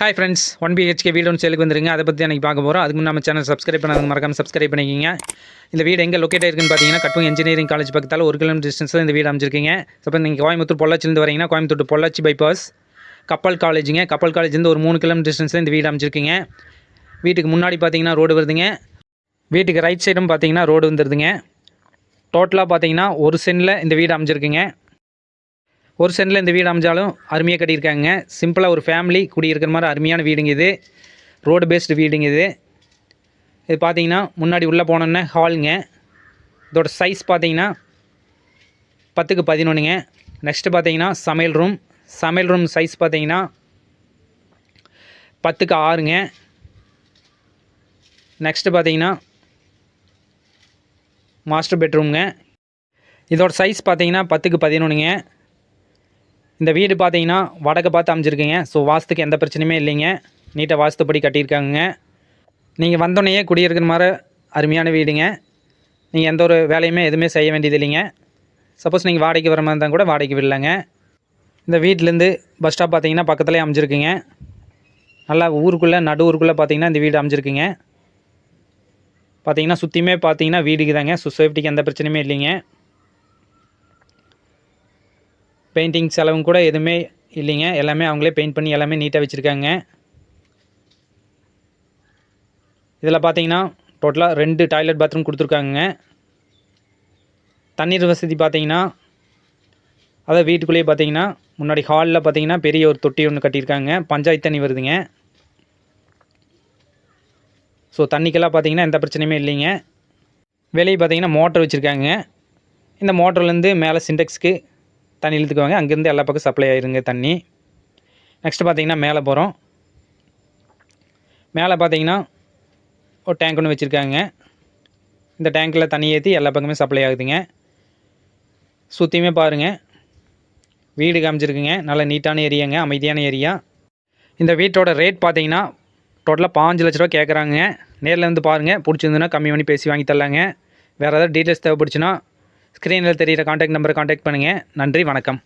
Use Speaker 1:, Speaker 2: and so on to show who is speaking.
Speaker 1: Hi friends one BHK வீடு ஒன்று சேலுக்கு வந்துருங்க. அதை பற்றி எனக்கு பார்க்க போகிறோம் அதுக்கு நம்ம சேனல் சப்ஸ்கிரைப் பண்ணாத மறக்காமல் சப்ஸ்கிரைப் பண்ணிக்கிங்க. இந்த வீடு எங்கே லொக்கேட் ஆயிருக்குன்னு பார்த்தீங்கன்னா கட்டும் இன்ஜினியரிங் காலேஜ் பக்கத்தால் ஒரு கிலோமீட்டர் டிஸ்டன்ஸில் இந்த வீடு அமைச்சிருக்கீங்க ஸோ இப்போ நீங்கள் கோயம்புத்தூர் பொள்ளாச்சிலேருந்து வரீங்கன்னா கோயம்புத்தூர் பொள்ளாச்சி பைபாஸ் கப்பல் காலேஜுங்க கப்பல் காலேஜ்லேருந்து ஒரு மூணு கிலோமீட்டர் டிஸ்டன்ஸில் இந்த வீடு அமைச்சிருக்கீங்க வீட்டுக்கு முன்னாடி பார்த்தீங்கன்னா ரோடு வருதுங்க. வீட்டுக்கு ரைட் சைடும் பார்த்தீங்கன்னா ரோடு வந்துடுதுங்க டோட்டலாக பார்த்தீங்கன்னா ஒரு சென்டில் இந்த வீடு அமைச்சிருக்குங்க ஒரு சென்டில் இந்த வீடு அமைஞ்சாலும் அருமையாக கட்டியிருக்காங்க. சிம்பிளாக ஒரு ஃபேமிலி குடியிருக்கிற மாதிரி அருமையான வீடுங்க இது. ரோடு பேஸ்டு வீடுங்க இது. இது பார்த்தீங்கன்னா முன்னாடி உள்ளே போனோன்னே ஹாலுங்க இதோட சைஸ் பார்த்தீங்கன்னா பத்துக்கு பதினொன்றுங்க நெக்ஸ்ட்டு பார்த்தீங்கன்னா சமையல் ரூம் சமையல் ரூம் சைஸ் பார்த்தீங்கன்னா பத்துக்கு ஆறுங்க. நெக்ஸ்ட்டு பார்த்தீங்கன்னா மாஸ்டர் பெட்ரூம்ங்க இதோட சைஸ் பார்த்தீங்கன்னா பத்துக்கு பதினொன்றுங்க இந்த வீடு பார்த்தீங்கன்னா வடக்கு பார்த்து அமைஞ்சிருக்குங்க. ஸோ வாஸ்துக்கு எந்த பிரச்சனையுமே இல்லைங்க. நீட்டாக வாஸ்துப்படி கட்டியிருக்காங்க நீங்கள் வந்தோடனேயே குடியிருக்கிற மாதிரி அருமையான வீடுங்க. நீங்கள் எந்த ஒரு வேலையுமே எதுவுமே செய்ய வேண்டியது இல்லைங்க. சப்போஸ் நீங்கள் வாடகைக்கு வர மாதிரி இருந்தால் கூட வாடகைக்கு விடலங்க. இந்த வீட்டிலேருந்து பஸ் ஸ்டாப் பார்த்தீங்கன்னா பக்கத்துலேயே அமைஞ்சிருக்குங்க. நல்லா ஊருக்குள்ளே நடு ஊருக்குள்ளே பார்த்தீங்கன்னா இந்த வீடு அமைஞ்சிருக்குங்க. பார்த்தீங்கன்னா சுற்றியுமே பார்த்தீங்கன்னா வீடுக்கு தாங்க ஸோ சேஃப்டிக்கு எந்த பிரச்சனையுமே இல்லைங்க. பெயிண்டிங் செலவும் கூட எதுவுமே இல்லைங்க. எல்லாமே அவங்களே பெயிண்ட் பண்ணி எல்லாமே நீட்டாக வச்சுருக்காங்க. இதில் பார்த்தீங்கன்னா டோட்டலாக ரெண்டு டாய்லெட் பாத்ரூம் கொடுத்துருக்காங்க. தண்ணீர் வசதி பார்த்தீங்கன்னா அதாவது வீட்டுக்குள்ளேயே பார்த்தீங்கன்னா முன்னாடி ஹாலில் பார்த்தீங்கன்னா பெரிய ஒரு தொட்டி ஒன்று கட்டியிருக்காங்க. பஞ்சாயத்து தண்ணி வருதுங்க. ஸோ தண்ணிக்கெல்லாம் பார்த்தீங்கன்னா எந்த பிரச்சனையுமே இல்லைங்க. வெளியே பார்த்தீங்கன்னா மோட்டர் வச்சுருக்காங்க. இந்த மோட்டர்லேருந்து மேலே சிண்டெக்ஸ்க்கு தண்ணி இழுத்துக்குவாங்க. அங்கேருந்து எல்லா பக்கம் சப்ளை ஆயிருங்க தண்ணி. நெக்ஸ்ட்டு பார்த்தீங்கன்னா மேலே போகிறோம் மேலே பார்த்தீங்கன்னா ஒரு டேங்க் ஒன்று வச்சுருக்காங்க. இந்த டேங்க்கில் தண்ணி ஏற்றி எல்லா பக்கமே சப்ளை ஆகுதுங்க. சுற்றியுமே பாருங்கள் வீடு காமிச்சிருக்குங்க. நல்ல நீட்டான ஏரியாங்க. அமைதியான ஏரியா. இந்த வீட்டோட ரேட் பார்த்தீங்கன்னா டோட்டலாக பாஞ்சு லட்ச ரூபா கேட்குறாங்க நேரில் வந்து பாருங்கள் பிடிச்சிருந்துன்னா கம்மி பண்ணி பேசி வாங்கி தரலாங்க. வேறு ஏதாவது டீட்டெயில்ஸ் தேவைப்படுச்சுன்னா ஸ்க்ரீனில் தெரிகிற காண்டாக்ட் நம்பரை காண்டாக்ட் பண்ணுங்கள் நன்றி வணக்கம்.